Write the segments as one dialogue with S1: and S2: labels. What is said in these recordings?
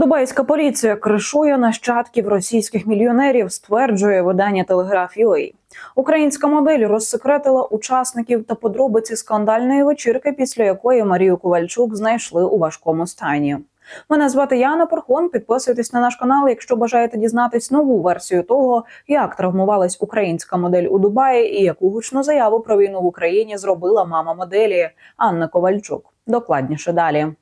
S1: Дубайська поліція кришує нащадків російських мільйонерів, стверджує видання Телеграф UA. Українська модель розсекретила учасників та подробиці скандальної вечірки, після якої Марію Ковальчук знайшли у важкому стані. Мене звати Яна Порхон. Підписуйтесь на наш канал, якщо бажаєте дізнатись нову версію того, як травмувалась українська модель у Дубаї і яку гучну заяву про війну в Україні зробила мама моделі Анна Ковальчук. Докладніше далі.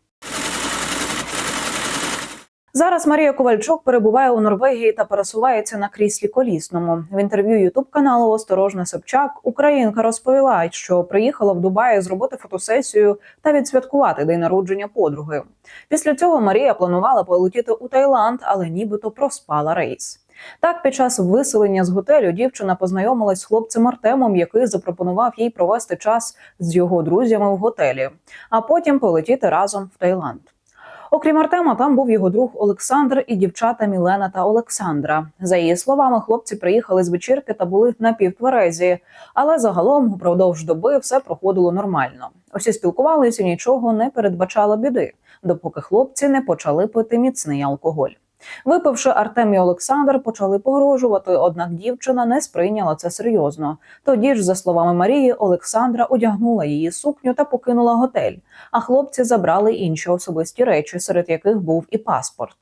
S1: Зараз Марія Ковальчук перебуває у Норвегії та пересувається на кріслі колісному. В інтерв'ю Ютуб каналу Осторожна Собчак Українка розповіла, що приїхала в Дубаї зробити фотосесію та відсвяткувати день народження подруги. Після цього Марія планувала полетіти у Таїланд, але нібито проспала рейс. Так, під час виселення з готелю дівчина познайомилась з хлопцем Артемом, який запропонував їй провести час з його друзями в готелі, а потім полетіти разом в Таїланд. Окрім Артема, там був його друг Олександр і дівчата Мілена та Олександра. За її словами, хлопці приїхали з вечірки та були напівтверезі, але загалом упродовж доби все проходило нормально. Усі спілкувалися, нічого не передбачало біди, допоки хлопці не почали пити міцний алкоголь. Випивши Артем і Олександр, почали погрожувати, однак дівчина не сприйняла це серйозно. Тоді ж, за словами Марії, Олександра одягнула її сукню та покинула готель. А хлопці забрали інші особисті речі, серед яких був і паспорт.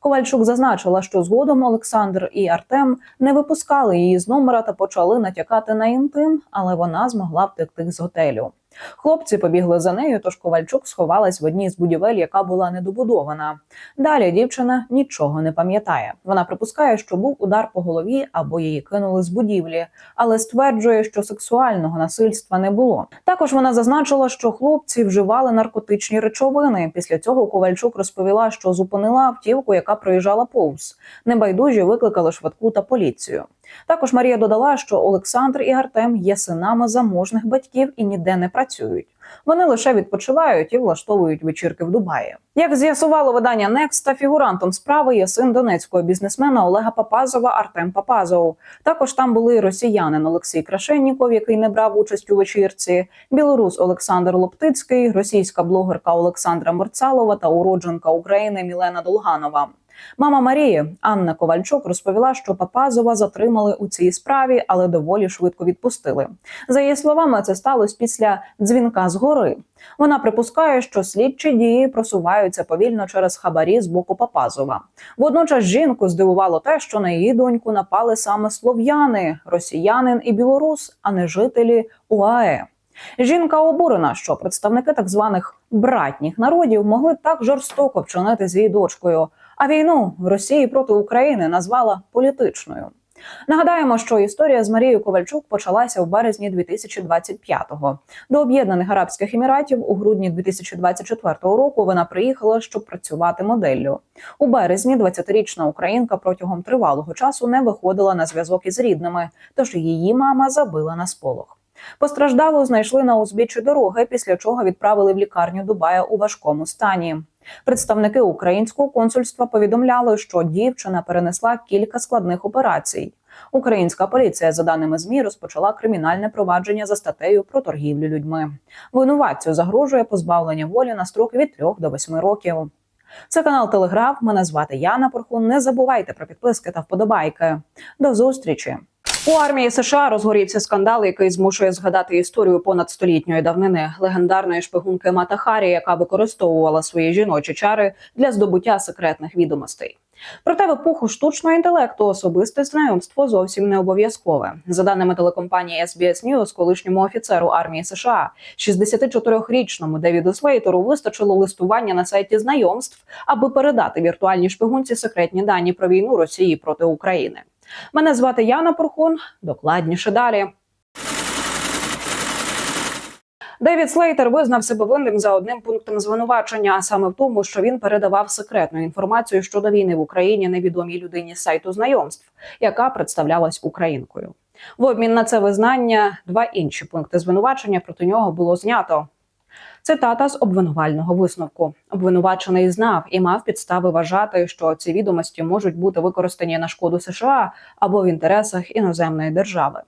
S1: Ковальчук зазначила, що згодом Олександр і Артем не випускали її з номера та почали натякати на інтим, але вона змогла втекти з готелю. Хлопці побігли за нею, тож Ковальчук сховалась в одній з будівель, яка була недобудована. Далі дівчина нічого не пам'ятає. Вона припускає, що був удар по голові або її кинули з будівлі, але стверджує, що сексуального насильства не було. Також вона зазначила, що хлопці вживали наркотичні речовини. Після цього Ковальчук розповіла, що зупинила автівку, яка проїжджала повз. Небайдужі викликали швидку та поліцію. Також Марія додала, що Олександр і Артем є синами заможних батьків і ніде не працюють. Вони лише відпочивають і влаштовують вечірки в Дубаї. Як з'ясувало видання Next, фігурантом справи є син донецького бізнесмена Олега Папазова Артем Папазов. Також там були росіянин Олексій Крашенніков, який не брав участь у вечірці, білорус Олександр Лоптицький, російська блогерка Олександра Мерцалова та уродженка України Мілена Долганова. Мама Марії Анна Ковальчук розповіла, що Папазова затримали у цій справі, але доволі швидко відпустили. За її словами, це сталося після дзвінка згори. Вона припускає, що слідчі дії просуваються повільно через хабарі з боку Папазова. Водночас жінку здивувало те, що на її доньку напали саме слов'яни, росіянин і білорус, а не жителі УАЕ. Жінка обурена, що представники так званих братніх народів могли так жорстоко вчинити з її дочкою. А війну в Росії проти України назвала політичною. Нагадаємо, що історія з Марією Ковальчук почалася в березні 2025-го. До Об'єднаних Арабських Еміратів у грудні 2024 року вона приїхала, щоб працювати моделлю. У березні 20-річна українка протягом тривалого часу не виходила на зв'язок із рідними, тож її мама забила на сполох. Постраждалу знайшли на узбіччі дороги, після чого відправили в лікарню Дубая у важкому стані. Представники українського консульства повідомляли, що дівчина перенесла кілька складних операцій. Українська поліція, за даними змі, розпочала кримінальне провадження за статтею про торгівлю людьми. Винуватцю загрожує позбавлення волі на строк від 3 до 8 років. Це канал Телеграф. Мене звати Яна Порхун. Не забувайте про підписки та вподобайки. До зустрічі. У армії США розгорівся скандал, який змушує згадати історію понад столітньої давнини легендарної шпигунки Мата Харі, яка використовувала свої жіночі чари для здобуття секретних відомостей. Проте в епоху штучного інтелекту особисте знайомство зовсім не обов'язкове. За даними телекомпанії SBS News, колишньому офіцеру армії США, 64-річному Девіду Слейтеру вистачило листування на сайті знайомств, аби передати віртуальній шпигунці секретні дані про війну Росії проти України. Мене звати Яна Порхун. Докладніше далі. Девід Слейтер визнав себе винним за одним пунктом звинувачення, а саме в тому, що він передавав секретну інформацію щодо війни в Україні невідомій людині з сайту знайомств, яка представлялась українкою. В обмін на це визнання два інші пункти звинувачення проти нього було знято. Цитата з обвинувального висновку. Обвинувачений знав і мав підстави вважати, що ці відомості можуть бути використані на шкоду США або в інтересах іноземної держави.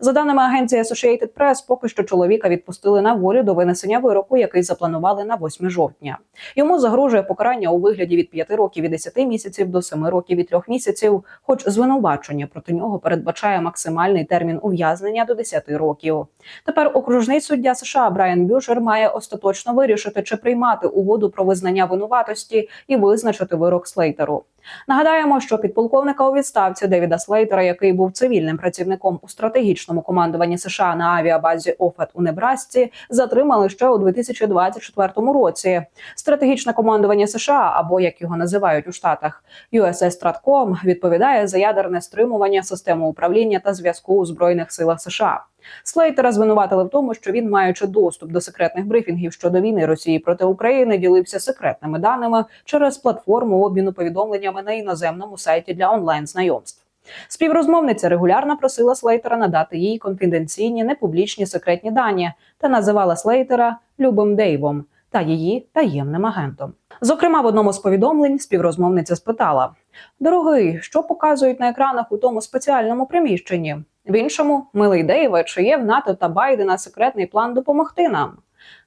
S1: За даними агенції Associated Press, поки що чоловіка відпустили на волю до винесення вироку, який запланували на 8 жовтня. Йому загрожує покарання у вигляді від 5 років і 10 місяців до 7 років і 3 місяців. Хоч звинувачення проти нього передбачає максимальний термін ув'язнення до 10 років. Тепер окружний суддя США Брайан Бюшер має остаточно вирішити, чи приймати угоду про визнання винуватості і визначити вирок Слейтеру. Нагадаємо, що підполковника у відставці Девіда Слейтера, який був цивільним працівником у стратегічному командуванні США на авіабазі Офет у Небрасці, затримали ще у 2024 році. Стратегічне командування США, або як його називають у штатах, USS Stratcom, відповідає за ядерне стримування системи управління та зв'язку у збройних силах США. Слейтера звинуватили в тому, що він, маючи доступ до секретних брифінгів щодо війни Росії проти України, ділився секретними даними через платформу обміну повідомленнями на іноземному сайті для онлайн знайомств. Співрозмовниця регулярно просила Слейтера надати їй конфіденційні непублічні секретні дані та називала Слейтера Любим Дейвом та її таємним агентом. Зокрема, в одному з повідомлень співрозмовниця спитала: Дорогий, що показують на екранах у тому спеціальному приміщенні? В іншому, милий Дейве, чи є в НАТО та Байдена секретний план допомогти нам?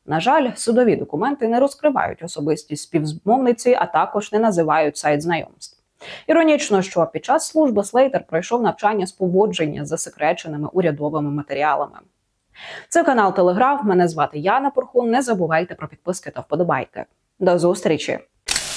S1: На жаль, судові документи не розкривають особистість співзмовниці, а також не називають сайт знайомств. Іронічно, що під час служби Слейтер пройшов навчання з поводження з засекреченими урядовими матеріалами. Це канал Телеграф. Мене звати Яна Порхун. Не забувайте про підписки та вподобайки. До зустрічі!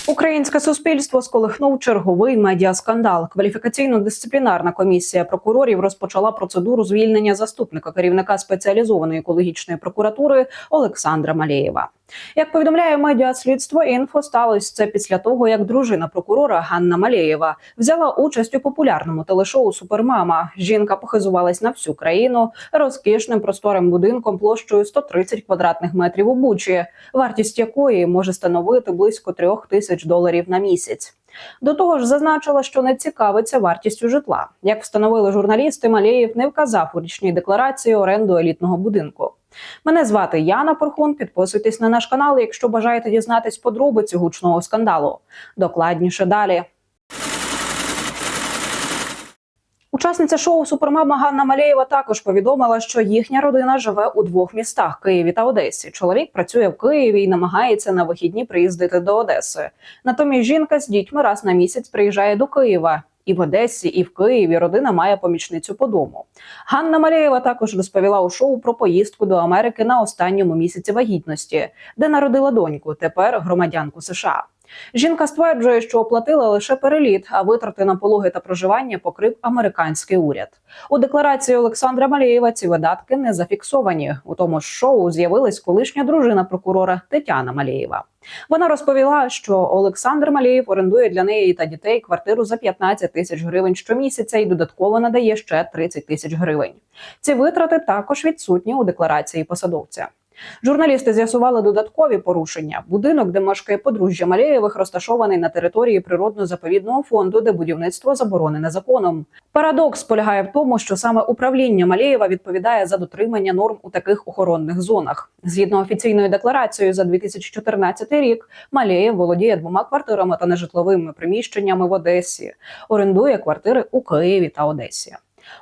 S1: Українське суспільство сколихнув черговий медіаскандал. Кваліфікаційно-дисциплінарна комісія прокурорів розпочала процедуру звільнення заступника керівника спеціалізованої екологічної прокуратури Олександра Малєєва. Як повідомляє медіа слідство інфо, сталося це після того, як дружина прокурора Ганна Малєєва взяла участь у популярному телешоу Супермама. Жінка похизувалась на всю країну розкішним просторим будинком площею 130 квадратних метрів у Бучі, вартість якої може становити близько трьох тисяч доларів на місяць. До того ж, зазначила, що не цікавиться вартістю житла. Як встановили журналісти, Малєєв не вказав у річній декларації оренду елітного будинку. Мене звати Яна Порхун. Підписуйтесь на наш канал, якщо бажаєте дізнатись подробиці гучного скандалу. Докладніше далі. Учасниця шоу Супермама Ганна Малєєва також повідомила, що їхня родина живе у двох містах Києві та Одесі. Чоловік працює в Києві і намагається на вихідні приїздити до Одеси. Натомість жінка з дітьми раз на місяць приїжджає до Києва. І в Одесі, і в Києві родина має помічницю по дому. Ганна Малєєва також розповіла у шоу про поїздку до Америки на останньому місяці вагітності, де народила доньку, тепер громадянку США. Жінка стверджує, що оплатила лише переліт, а витрати на пологи та проживання покрив американський уряд. У декларації Олександра Малєєва ці видатки не зафіксовані. У тому ж шоу з'явилась колишня дружина прокурора Тетяна Малєєва. Вона розповіла, що Олександр Малєєв орендує для неї та дітей квартиру за 15 тисяч гривень щомісяця і додатково надає ще 30 тисяч гривень. Ці витрати також відсутні у декларації посадовця. Журналісти з'ясували додаткові порушення. Будинок, де мешкає подружжя Малєєвих, розташований на території природно-заповідного фонду, де будівництво заборонене законом. Парадокс полягає в тому, що саме управління Малєєва відповідає за дотримання норм у таких охоронних зонах. Згідно офіційною декларацією за 2014 рік, Малєєв володіє двома квартирами та нежитловими приміщеннями в Одесі. Орендує квартири у Києві та Одесі.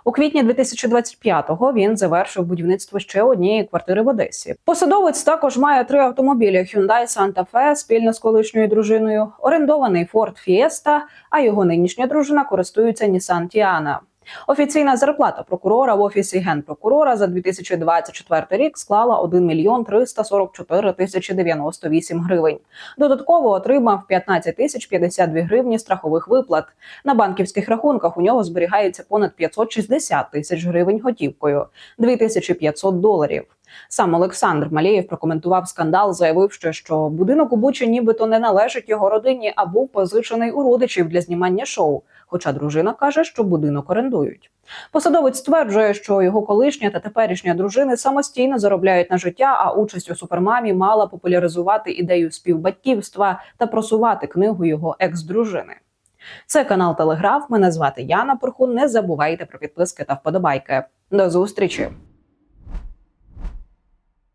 S1: У квітні 2025-го він завершив будівництво ще однієї квартири в Одесі. Посадовець також має три автомобілі: Hyundai Santa Fe спільно з колишньою дружиною, орендований Ford Fiesta, а його нинішня дружина користується Nissan Tiana. Офіційна зарплата прокурора в офісі генпрокурора за 2024 рік склала 1 мільйон 344 тисячі 98 гривень. Додатково отримав 15 тисяч 52 гривні страхових виплат. На банківських рахунках у нього зберігається понад 560 тисяч гривень готівкою, 2500 доларів. Сам Олександр Малєєв прокоментував скандал, заявивши, що будинок у Бучі нібито не належить його родині, а був позичений у родичів для знімання шоу. Хоча дружина каже, що будинок орендують. Посадовець стверджує, що його колишня та теперішня дружини самостійно заробляють на життя, а участь у супермамі мала популяризувати ідею співбатьківства та просувати книгу його екс-дружини. Це канал Телеграф. Мене звати Яна Порхун. Не забувайте про підписки та вподобайки. До зустрічі!